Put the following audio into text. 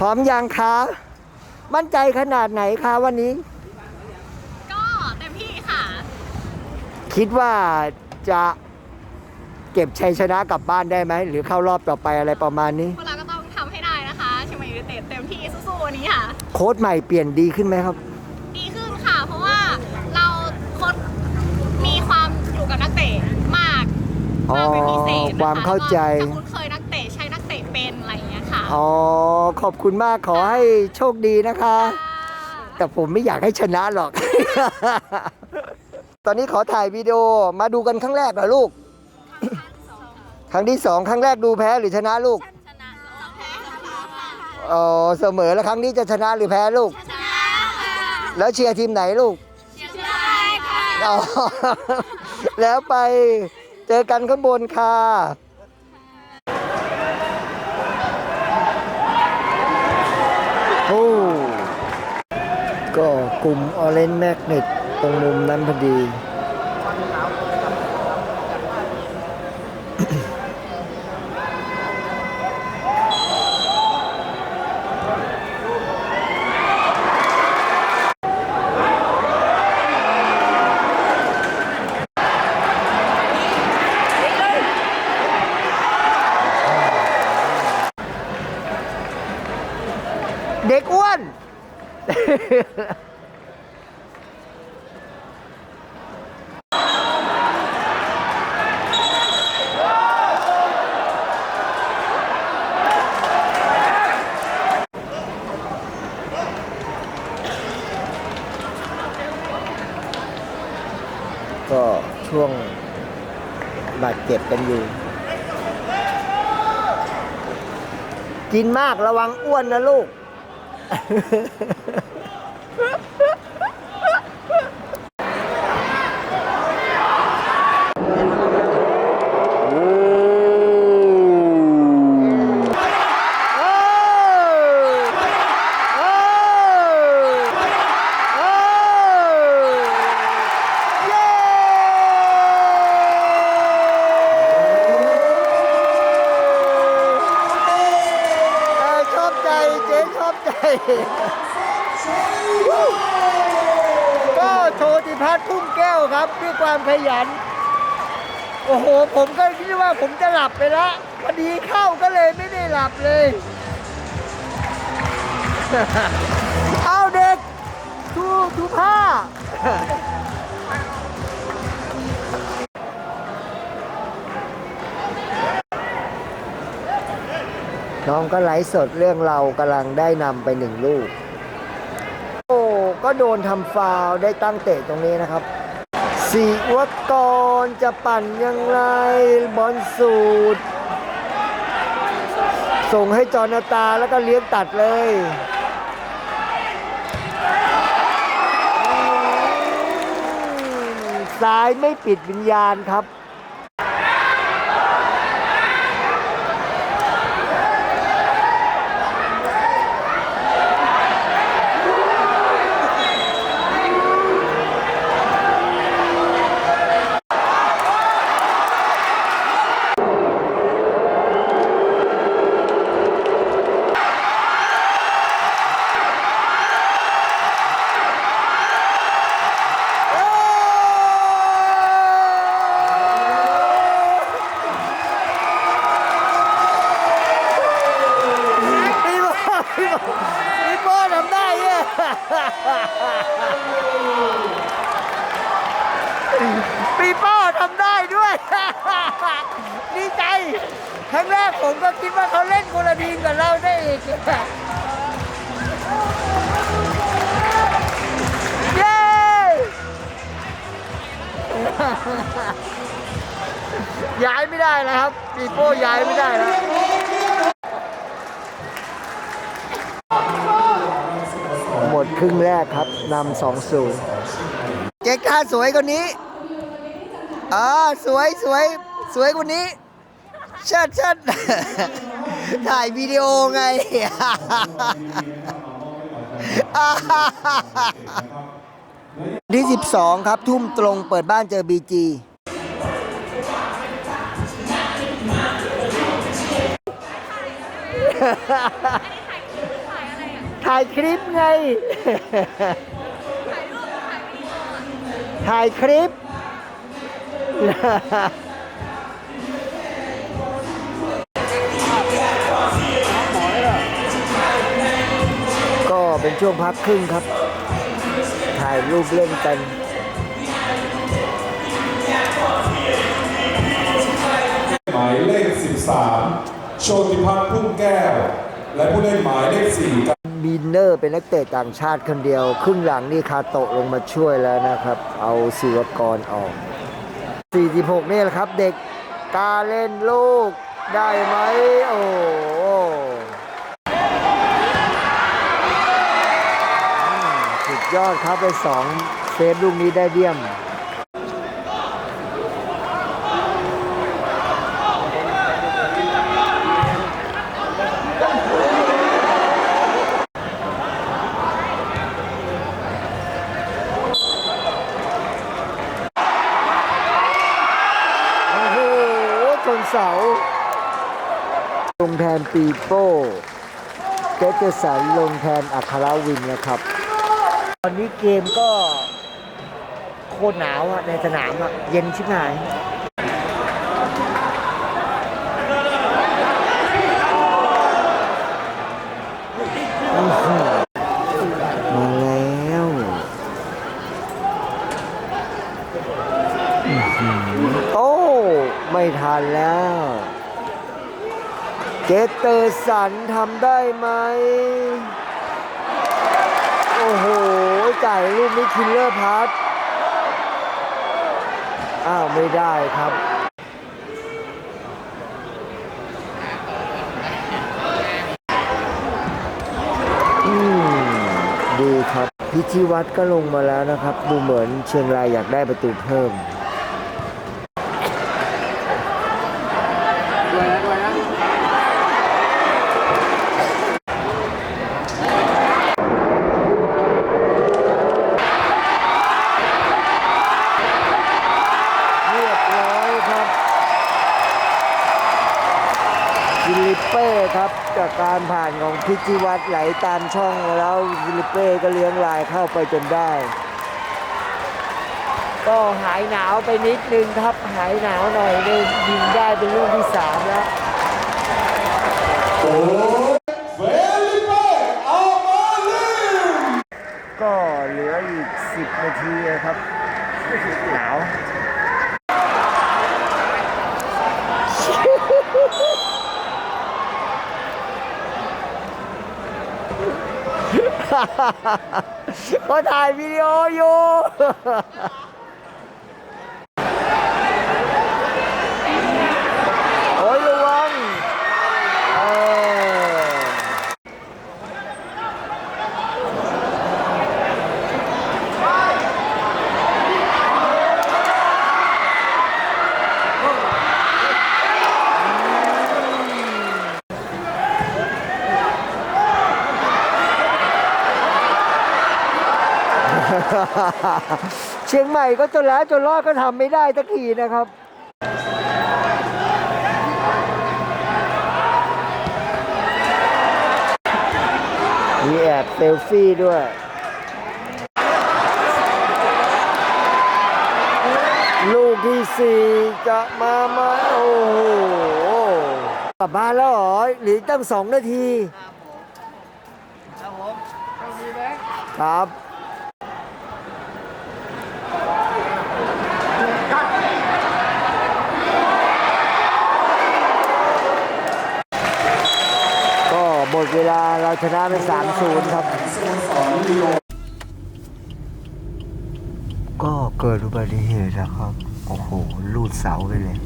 พร้อมยังคะ มั่นใจขนาดไหนคะวันนี้ ก็เต็มที่ค่ะ คิดว่าจะเก็บชัยชนะกลับบ้านได้ไหม หรือเข้ารอบต่อไปอะไรประมาณนี้ พวกเราก็ต้องทำให้ได้นะคะเชียงใหม่ยูไนเต็ดเต็มที่สู้ๆวันนี้ค่ะ โค้ชใหม่เปลี่ยนดีขึ้นไหมครับ ดีขึ้นค่ะ เพราะว่าเราโค้ชมีความอยู่กับนักเตะมากอ๋อมากเป็นพิเศษนะคะความเข้าใจ แล้วก็จะคุ้นเคยนักเตะใช้นักเตะเป็นอะไร อย่างเงี้ยค่ะอ๋อ ขอบคุณมากขอให้โชคดีนะคะ แต่ผมไม่อยากให้ชนะหรอก ตอนนี้ขอถ่ายวิดีโอมาดูกันครั้งแรกเหรอลูก ครั้งที่สองครั้งแรกดูแพ้หรือชนะลูกชนะแพ้ค่ะอ๋อ เสมอแล้วครั้งนี้จะชนะหรือแพ้ลูกชนะค่ะแล้วเชียร์ทีมไหนลูกเชียงรายค่ะอ๋อแล้วไปเจอกันข้างบนค่ะ ก็กลุ่มออเรนจ์แมกเนตรงมุมนั้นพอดีกอ้วน ก็ช่วงบาดเจ็บกันอยู่ กินมากระวังอ้วนนะลูก เออชอบใจเจ๊ชอบใจ ก็โชติ พัฒน์พุ่มแก้วครับด้วยความขยัน โอ้โห ผมก็คิดว่าผมจะหลับไปล้วพอดีเข้าก็เลยไม่ได้หลับเลย เอาเด็กทูทูผ้าน้องก็ไลฟ์สดเรื่องเรากำลังได้นำไปหนึ่งลูก ก็โดนทำฟาวได้ตั้งเตะตรงนี้นะครับสีวกรจะปั่นยังไงบอลสูตร ส่งให้จอนาตาแล้วก็เลี้ยงตัดเลยอืมซ้ายไม่ปิดวิญญาณครับ ด้ด้วยดีใจครั้งแรกผมก็คิดว่าเขาเล่นคนละทีมกับเราได้อีกเย้ย้ายไม่ได้แล้วครับปีโป้ย้ายไม่ได้แล้วหมดครึ่งแรกครับนำสองศูนย์เจ๊กท่าสวยกว่านี้ อ่าสวยสวยสวยกว่านี้ เชิดเชิดถ่ายวิดีโอไงที่ 12 ครับทุ่มตรงเปิดบ้านเจอบีจีอันนี้ถ่ายคลิปค่ะถ่ายคลิปไง ถ่ายคลิป ก็เป็นช่วงพักครึ่งครับ ถ่ายรูปเล่นกันหมายเลข 13 โชติพัฒน์พุ่มแก้ว และผู้เล่นหมายเลข4ครับบีนเนอร์เป็นนักเตะต่างชาติคนเดียว ครึ่งหลังนี่คาโตะลงมาช่วยแล้วนะครับ เอาศิวกรออก 46 นี่แหละครับ เด็กกาเล่นลูกได้ไหมโอ้สุดยอดครับไปสองเซฟลูกนี้ได้เยี่ยม โอ้โหชนเสา ลงแทนปีโป้เจเจสันลงแทนอัครวินนะครับ ตอนนี้เกมก็โคตรหนาวอะในสนามอะเย็นชิบหายมาแล้วโอ้ไม่ทันแล้ว เกตเตอร์สันทำได้ไหม โอ้โห จ่ายลูกนี้คิลเลอร์พาสอ้าว ไม่ได้ครับอืมดีครับ พิธีวัตรก็ลงมาแล้วนะครับ ดูเหมือนเชียงรายอยากได้ประตูเพิ่ม เรียบร้อยครับ ฟิลิปเป้ครับจากการผ่านของพิจิวัตรไหลตามช่องแล้วฟิลิปเป้ก็เลี้ยงลายเข้าไปจนได้ ก็หายหนาวไปนิดนึงครับหายหนาวหน่อยนึงยิงได้เป็นลูกที่สามแล้วโอ้เฟลิเป้อามาลิมก็เหลืออีก 10 นาทีครับหนาว ก็ถ่ายวิดีโออยู่ โอ้ยระวังเออ เชียงใหม่ก็จนแล้วจนรอดก็ทำไม่ได้สักทีนะครับมีแอบเซลฟี่ด้วยลูกที่สี่จะมาไหมาโอ้โหกลับบ้านแล้วเหรอหรือตั้งสองนาที ครับ ก็ หมดเวลาเราชนะไป3-0ครับ ก็เกิดอุบัติเหตุนะครับ โอ้โหลูดเสาไปเลย